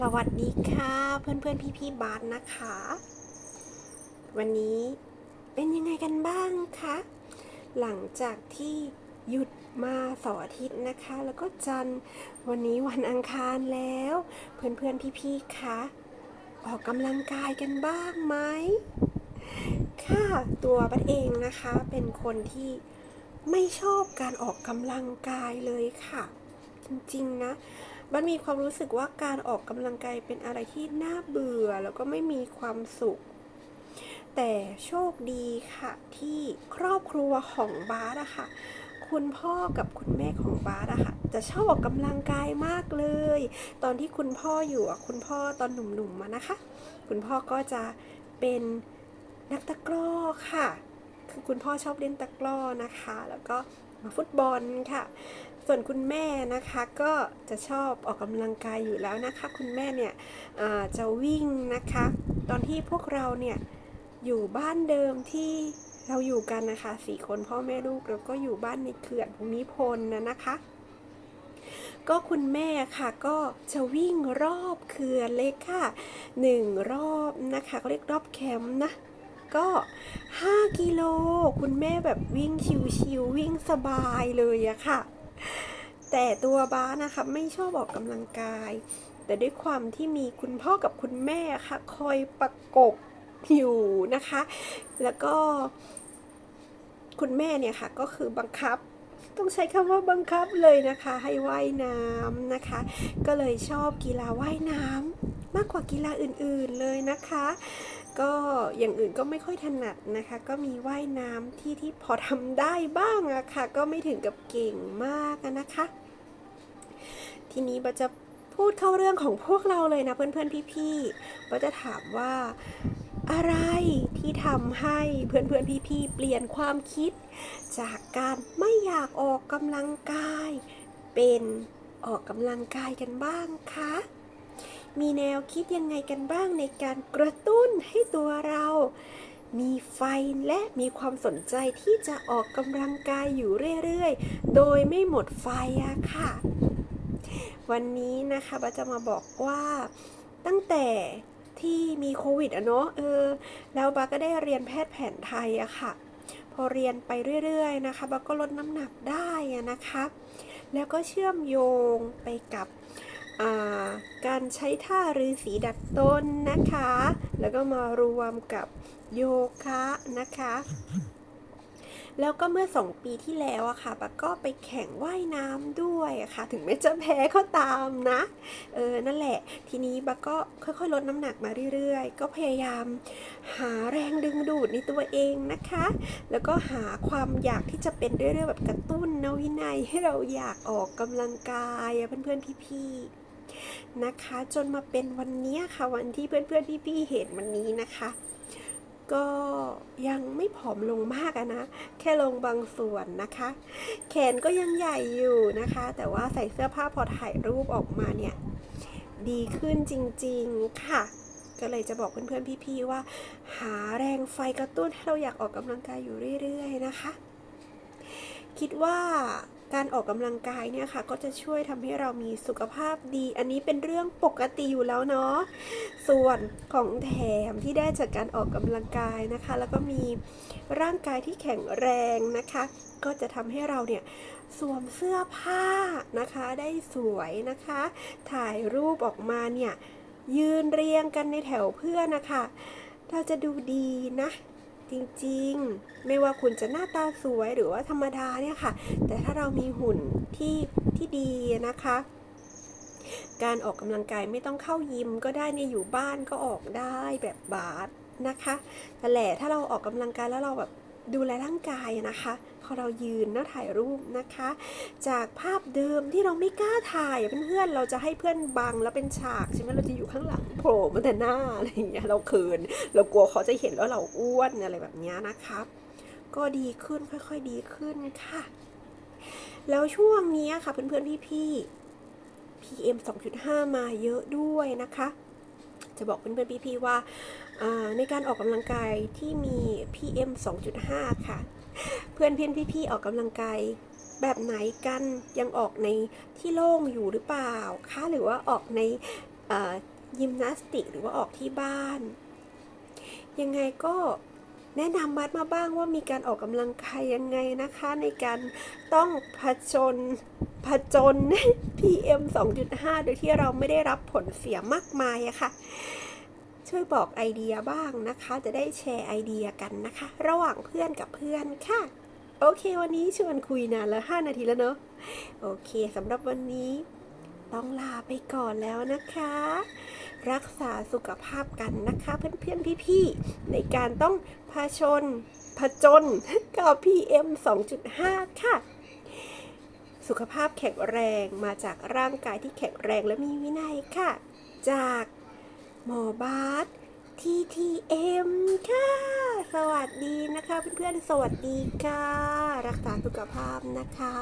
สวัสดีค่ะเพื่อนเพื่อนพี่พี่บาสนะคะ วันนี้เป็นยังไงกันบ้างคะ หลังจากที่หยุดมาเสาร์อาทิตย์นะคะ แล้วก็จันทร์วันนี้วันอังคารแล้ว เพื่อนเพื่อนพี่พี่คะออกกำลังกายกันบ้างไหมค่ะตัวบัสเองนะคะเป็นคนที่ไม่ชอบการออกกำลังกายเลยค่ะ จริงๆนะ มันมีความรู้สึกว่าการออกกำลังกายเป็นอะไรที่น่าเบื่อแล้วก็ไม่มีความสุข แต่โชคดีค่ะที่ครอบครัวของบาสอะค่ะคุณพ่อกับคุณแม่ของบาสอะค่ะ จะชอบออกกำลังกายมากเลย ตอนที่คุณพ่ออยู่อะคุณพ่อตอนหนุ่มๆมานะคะ คุณพ่อก็จะเป็นนักตะกร้อค่ะ คือคุณพ่อชอบเล่นตะกร้อนะคะ แล้วก็ ฟุตบอลค่ะ ส่วนคุณแม่นะคะก็จะชอบออกกำลังกายอยู่แล้วนะคะ คุณแม่เนี่ยจะวิ่งนะคะ ตอนที่พวกเราเนี่ยอยู่บ้านเดิมที่เราอยู่กันนะคะสี่คนพ่อแม่ลูกแล้วก็อยู่บ้านในเขื่อนภูมิพลนะนะคะ ก็คุณแม่ค่ะก็จะวิ่งรอบเขื่อนเลยค่ะหนึ่งรอบนะคะเขาเรียกรอบแคมป์นะ ก็ 5 กิโล คุณแม่แบบวิ่งชิวๆวิ่งสบายเลยอะค่ะ แต่ตัวบ้านะคะ ไม่ชอบออกกำลังกาย แต่ด้วยความที่มีคุณพ่อกับคุณแม่ค่ะ คอยประกบอยู่นะคะ แล้วก็ คุณแม่เนี่ยค่ะ ก็คือบังคับต้องใช้คำว่าบังคับเลยนะคะ ให้ว่ายน้ำนะคะ ก็เลยชอบกีฬาว่ายน้ำมากกว่ากีฬาอื่นๆเลยนะคะ ก็อย่างอื่นก็ไม่ค่อยถนัดนะคะ ก็มีว่ายน้ำที่ที่พอทำได้บ้างอะค่ะ ก็ไม่ถึงกับเก่งมากนะคะ ทีนี้บาจะพูดเข้าเรื่องของพวกเราเลยนะเพื่อนๆพี่ๆบาจะถามว่าอะไรที่ทำให้เพื่อนๆพี่ๆเปลี่ยนความคิด จากการไม่อยากออกกำลังกาย เป็นออกกำลังกายกันบ้างคะ มีแนวคิดยังไงกันบ้างในการกระตุ้นให้ตัวเรา มีไฟและมีความสนใจที่จะออกกำลังกายอยู่เรื่อยๆ โดยไม่หมดไฟอะค่ะ วันนี้นะคะบาจะมาบอกว่าตั้งแต่ที่มีโควิดอะเนาะเออแล้วบาก็ได้เรียนแพทย์แผนไทยอะค่ะ พอเรียนไปเรื่อยๆนะคะบาก็ลดน้ำหนักได้อะนะคะ แล้วก็เชื่อมโยงไปกับ การใช้ท่าฤาษีดัดต้นนะคะ แล้วก็มารวมกับโยคะนะคะ แล้วก็เมื่อสองปีที่แล้วอะค่ะปาก็ไปแข่งว่ายน้ำด้วยอะค่ะ ถึงแม้จะแพ้ก็ตามนะ เออ นั่นแหละ ทีนี้บาก็ค่อยๆ ลดน้ำหนักมาเรื่อยๆ ก็พยายามหาแรงดึงดูดในตัวเองนะคะ แล้วก็หาความอยากที่จะเป็นเรื่อยๆแบบกระตุ้นนวินัยให้เราอยากออกกำลังกายเพื่อนๆ พี่ๆ นะคะ จนมาเป็นวันนี้ค่ะวันที่เพื่อนๆพี่ๆเห็นวันนี้นะคะ ก็ยังไม่ผอมลงมากนะ แค่ลงบางส่วนนะคะ แขนก็ยังใหญ่อยู่นะคะ แต่ว่าใส่เสื้อผ้าพอถ่ายรูปออกมาเนี่ย ดีขึ้นจริงๆค่ะก็เลยจะบอกเพื่อนๆ พี่ๆ ว่า หาแรงไฟกระตุ้นให้เราอยากออกกำลังกายอยู่เรื่อยๆ นะคะ คิดว่า การออกกำลังกายเนี่ยค่ะ ก็จะช่วยทำให้เรามีสุขภาพดี อันนี้เป็นเรื่องปกติอยู่แล้วเนาะส่วนของแถมที่ได้จากการออกกำลังกายนะคะ แล้วก็มีร่างกายที่แข็งแรงนะคะ ก็จะทำให้เราเนี่ยสวมเสื้อผ้านะคะ ได้สวยนะคะ ถ่ายรูปออกมาเนี่ยยืนเรียงกันในแถวเพื่อนนะคะ เราจะดูดีนะ จริงๆ ไม่ว่าคุณจะหน้าตาสวยหรือว่าธรรมดาเนี่ยค่ะ แต่ถ้าเรามีหุ่นที่ที่ดีนะคะ การออกกำลังกายไม่ต้องเข้ายิมก็ได้เนี่ยอยู่บ้านก็ออกได้แบบบาสนะคะแต่แหละถ้าเราออกกำลังกายแล้วเราแบบ ดูแลร่างกายนะคะ พอเรายืนแล้วถ่ายรูปนะคะ จากภาพเดิมที่เราไม่กล้าถ่ายเพื่อนๆเราจะให้เพื่อนบังแล้วเป็นฉากใช่ไหมเราจะอยู่ข้างหลังโผล่มาแต่หน้าอะไรอย่างเงี้ยเราเขินเรากลัวเขาจะเห็นว่าเราอ้วนอะไรแบบนี้นะครับก็ดีขึ้นค่อยๆดีขึ้นค่ะ แล้วช่วงนี้ค่ะเพื่อนๆพี่ๆ PM 2.5 มาเยอะด้วยนะคะ จะบอกเพื่อนๆพี่ๆว่าอ่าในการออกกำลังกายที่มี PM 2.5 ค่ะ เพื่อนเพื่อนพี่ๆออกกำลังกายแบบไหนกันยังออกในที่โล่งอยู่หรือเปล่าคะหรือว่าออกในยิมนาสติกหรือว่าออกที่บ้าน ยังไงก็ แนะนำบัดมาบ้างว่ามีการออกกำลังกายยังไงนะคะ ในการต้องผจญผจญ PM 2.5 โดยที่เราไม่ได้รับผลเสียมากมายอะค่ะ ช่วยบอกไอเดียบ้างนะคะ จะได้แชร์ไอเดียกันนะคะ ระหว่างเพื่อนกับเพื่อนค่ะ โอเค วันนี้ชวนคุยนานแล้ว 5 นาทีแล้วเนอะโอเคสำหรับวันนี้ต้องลาไปก่อนแล้วนะคะ รักษาสุขภาพกันนะคะ เพื่อนๆพี่ๆในการต้อง ผชนผจญกับ PM 2.5 ค่ะ สุขภาพแข็งแรงมาจากร่างกายที่แข็งแรงและมีวินัยค่ะ จากหมอบาส TTM ค่ะ สวัสดีนะคะเพื่อนๆ สวัสดีค่ะ รักษาสุขภาพนะคะ